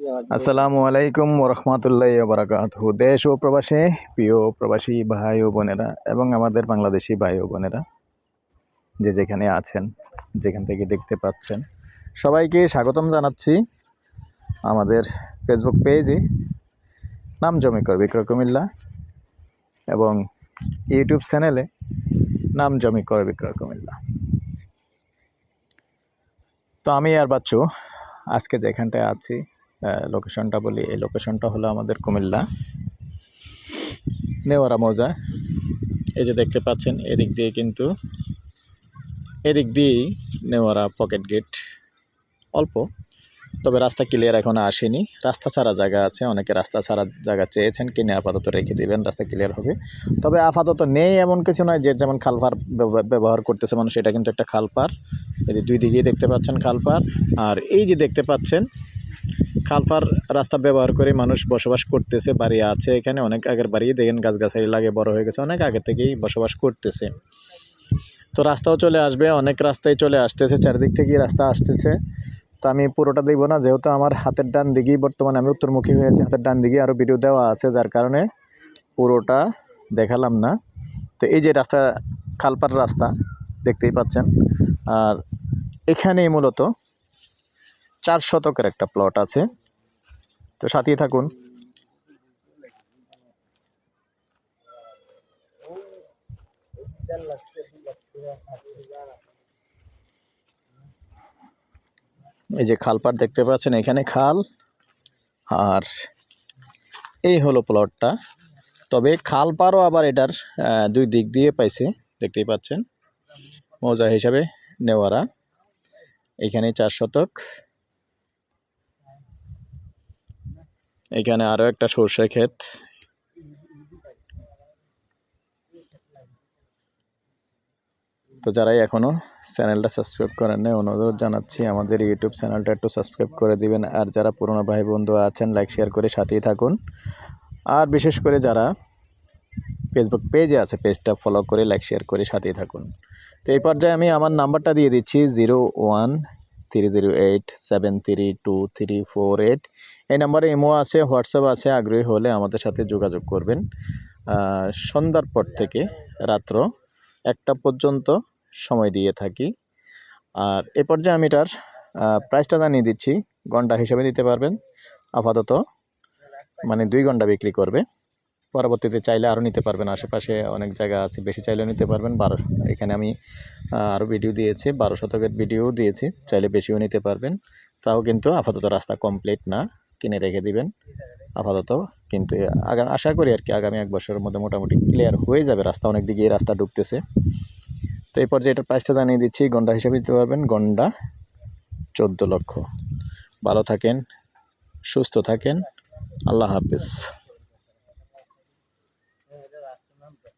আসসালামু আলাইকুম রহমতুল্লাহ বারাকাত দেশ ও প্রবাসে প্রিয় প্রবাসী ভাই ও বোনেরা এবং আমাদের বাংলাদেশি ভাই ও বোনেরা, যে যেখানে আছেন, যেখান থেকে দেখতে পাচ্ছেন, সবাইকে স্বাগতম জানাচ্ছি আমাদের ফেসবুক পেজে নাম জমিকর বিক্রয় কুমিল্লা এবং ইউটিউব চ্যানেলে নাম জমিকর বিক্রয় কুমিল্লা। তো আমি আর বাচ্চু, আজকে যেখানটায় আছি লোকেশনটা বলি, এই লোকেশনটা হলো আমাদের কুমিল্লা। নেওয়ারা মৌজা। এই যে দেখতে পাচ্ছেন, এদিক দিয়ে কিন্তু, এদিক দিয়েই নেওয়ারা পকেট গেট অল্প, তবে রাস্তা ক্লিয়ার এখনও আসেনি। রাস্তা ছাড়া জায়গা আছে, অনেকে রাস্তা ছাড়া জায়গা চেয়েছেন, কিনে আপাতত রেখে দিবেন, রাস্তা ক্লিয়ার হবে। তবে আপাতত নেই এমন কিছু নয়, যে যেমন খালপার ব্যব- ব্যবহার করতেছে মানুষ এটা কিন্তু একটা খালপার এই যে দুই দিকেই দেখতে পাচ্ছেন খালপার আর এই যে দেখতে পাচ্ছেন খালপার রাস্তা ব্যবহার করে মানুষ বসবাস করতেছে, বাড়ি আছে এখানে, অনেক আগের বাড়ি। দেখেন গাছগাছালি লাগে, বড় হয়ে গেছে, অনেক আগে থেকেই বসবাস করতেছে। তো রাস্তাও চলে আসবে, অনেক রাস্তায় চলে আসতেছে, চারিদিক থেকেই রাস্তা আসতেছে। তো আমি পুরোটা দেখব না, যেহেতু আমার হাতের ডান দিকেই বর্তমানে আমি উত্তরমুখী হয়েছি হাতের ডান দিকে আরও ভিডিও দেওয়া আছে, যার কারণে পুরোটা দেখালাম না। তো এই যে রাস্তা খালপার রাস্তা, দেখতেই পাচ্ছেন। আর এখানেই মূলত চার শতকের একটা প্লট আছে। তো সাথেই থাকুন। এই যে খালপার দেখতে পাচ্ছেন, এখানে খাল। আর এই হলো প্লটটা তবে খালপারও আবার এটার দুই দিক দিয়ে পাইছে, দেখতেই পাচ্ছেন। মৌজা হিসাবে নেওয়ারা। এখানে চার শতক। এখানে আরও একটা সর্ষে ক্ষেত। তো যারাই এখনও চ্যানেলটা সাবস্ক্রাইব করেন নাই অনুরোধ জানাচ্ছি আমাদের ইউটিউব চ্যানেলটা একটু সাবস্ক্রাইব করে দিবেন। আর যারা পুরনো ভাই বন্ধু আছেন লাইক শেয়ার করে সাথেই থাকুন। আর বিশেষ করে যারা ফেসবুক পেজে আছে পেজটা ফলো করে লাইক শেয়ার করে সাথেই থাকুন। তো এই পর্যায়ে আমি আমার নাম্বারটা দিয়ে দিচ্ছি zero one three zero eight seven three two three four eight এই নাম্বারে ইমো আছে, হোয়াটসঅ্যাপ আছে, আগ্রহী হলে আমাদের সাথে যোগাযোগ করবেন। সন্ধ্যার পর থেকে রাত্র একটা পর্যন্ত সময় দিয়ে থাকি। আর এ পর্যায়ে আমি এটার প্রাইসটা জানিয়ে দিচ্ছি। ঘণ্টা হিসেবে দিতে পারবেন। আপাতত মানে দুই ঘণ্টা বিক্রি করবে। পরবর্তীতে চাইলে আরও নিতে পারবেন। আশেপাশে অনেক জায়গা আছে, বেশি চাইলেও নিতে পারবেন। বারো, এখানে আমি আরও ভিডিও দিয়েছি, বারো শতকের ভিডিও দিয়েছি, চাইলে বেশিও নিতে পারবেন। তাও কিন্তু আপাতত রাস্তা কমপ্লিট না, কিনে রেখে দিবেন। আপাতত কিন্তু আগা, আশা করি আর কি আগামী এক বছরের মধ্যে মোটামুটি ক্লিয়ার হয়ে যাবে। রাস্তা অনেক দিকে রাস্তা ঢুকতেছে। তো এই পর্যায়ে এটার প্রাইসটা জানিয়ে দিচ্ছি গন্ডা হিসেবে দিতে পারবেন গন্ডা চোদ্দ লক্ষ। ভালো থাকেন, সুস্থ থাকেন, আল্লাহ হাফিজ।